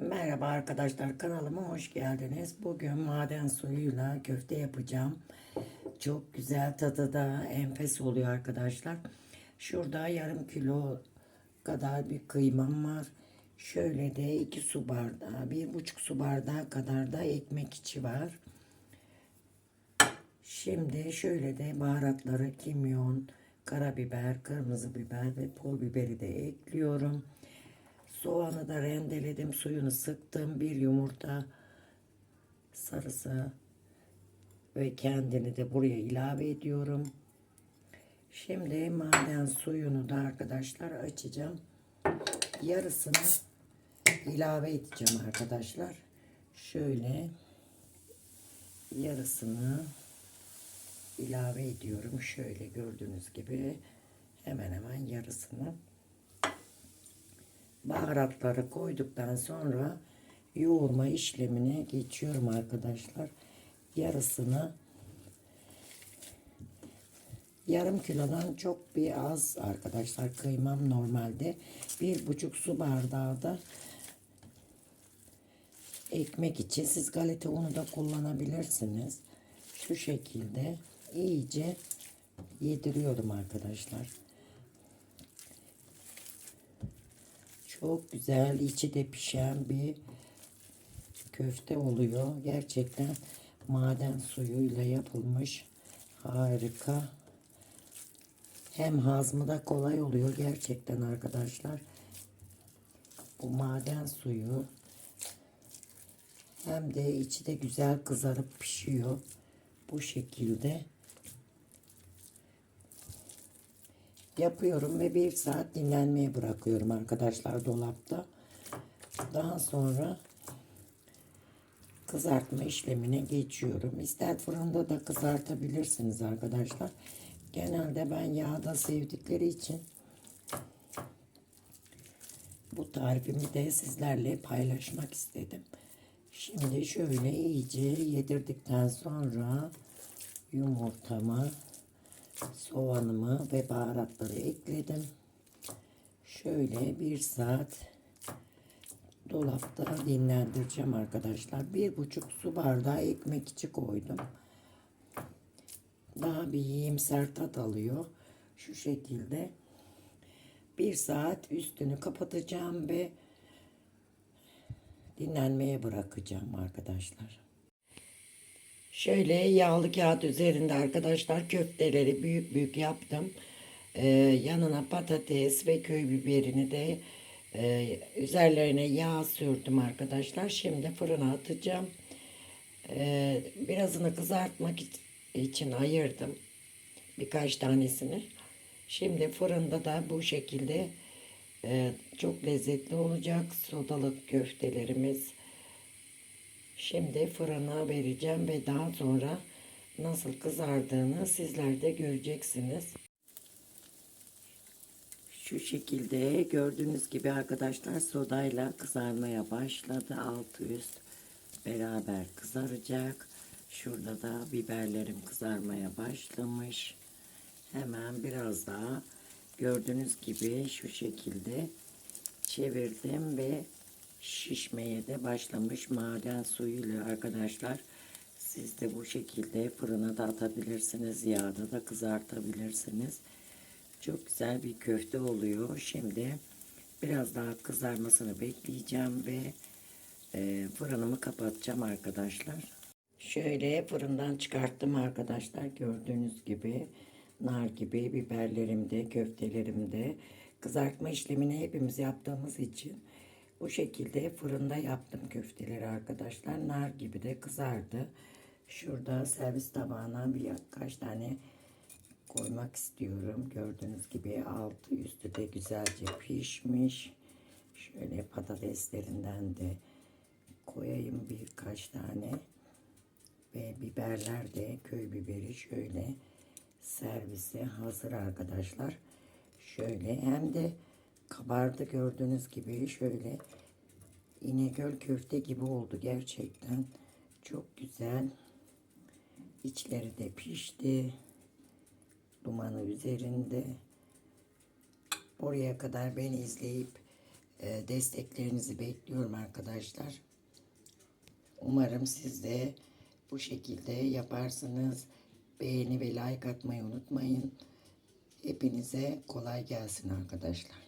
Merhaba arkadaşlar kanalıma hoş geldiniz. Bugün maden suyuyla köfte yapacağım. Çok güzel tadı da enfes oluyor arkadaşlar. Şurada yarım kilo kadar bir kıymam var. Şöyle de iki su bardağı, bir buçuk su bardağı kadar da ekmek içi var. Şimdi şöyle de baharatları kimyon, karabiber, kırmızı biber ve pul biberi de ekliyorum. Soğanı da rendeledim, suyunu sıktım. Bir yumurta sarısı ve kendini de buraya ilave ediyorum. Şimdi maden suyunu da arkadaşlar açacağım. Yarısını ilave edeceğim arkadaşlar. Şöyle yarısını ilave ediyorum. Şöyle gördüğünüz gibi hemen hemen yarısını baharatları koyduktan sonra yoğurma işlemine geçiyorum arkadaşlar. Yarısını yarım kilodan çok bir az arkadaşlar kıymam normalde bir buçuk su bardağı da ekmek için siz galeta unu da kullanabilirsiniz. Şu şekilde iyice yediriyorum arkadaşlar. Çok güzel içi de pişen bir köfte oluyor. Gerçekten maden suyuyla yapılmış harika. Hem hazmı da kolay oluyor gerçekten arkadaşlar. Bu maden suyu hem de içi de güzel kızarıp pişiyor. Bu şekilde yapıyorum ve bir saat dinlenmeye bırakıyorum arkadaşlar dolapta. Daha sonra kızartma işlemine geçiyorum. İster fırında da kızartabilirsiniz arkadaşlar. Genelde ben yağda sevdikleri için bu tarifimi de sizlerle paylaşmak istedim. Şimdi şöyle iyice yedirdikten sonra yumurtamı soğanımı ve baharatları ekledim. Şöyle bir saat dolapta dinlendireceğim arkadaşlar. Bir buçuk su bardağı ekmek içi koydum. Daha bir yiyimser tat alıyor. Şu şekilde bir saat üstünü kapatacağım ve dinlenmeye bırakacağım arkadaşlar. Şöyle yağlı kağıt üzerinde arkadaşlar köfteleri büyük büyük yaptım. Ee, yanına patates ve köy biberini de e, üzerlerine yağ sürdüm arkadaşlar. Şimdi fırına atacağım. Ee, birazını kızartmak için ayırdım. Birkaç tanesini. Şimdi fırında da bu şekilde e, çok lezzetli olacak sodalık köftelerimiz. Şimdi fırına vereceğim ve daha sonra nasıl kızardığını sizler de göreceksiniz. Şu şekilde gördüğünüz gibi arkadaşlar sodayla kızarmaya başladı. Altı üst beraber kızaracak. Şurada da biberlerim kızarmaya başlamış. Hemen biraz daha gördüğünüz gibi şu şekilde çevirdim ve şişmeye de başlamış maden suyuyla arkadaşlar. Siz de bu şekilde fırına da atabilirsiniz. Yağda da kızartabilirsiniz. Çok güzel bir köfte oluyor. Şimdi biraz daha kızarmasını bekleyeceğim ve e, fırınımı kapatacağım arkadaşlar. Şöyle fırından çıkarttım arkadaşlar. Gördüğünüz gibi nar gibi biberlerimde, köftelerimde kızartma işlemini hepimiz yaptığımız için bu şekilde fırında yaptım köfteleri arkadaşlar. Nar gibi de kızardı. Şurada servis tabağına birkaç tane koymak istiyorum. Gördüğünüz gibi altı üstü de güzelce pişmiş. Şöyle patateslerinden de koyayım birkaç tane. Ve biberler de köy biberi şöyle servise hazır arkadaşlar. Şöyle hem de kabardı gördüğünüz gibi şöyle İnegöl köfte gibi oldu gerçekten. Çok güzel. İçleri de pişti. Dumanı üzerinde. Oraya kadar beni izleyip e, desteklerinizi bekliyorum arkadaşlar. Umarım siz de bu şekilde yaparsınız. Beğeni ve like atmayı unutmayın. Hepinize kolay gelsin arkadaşlar.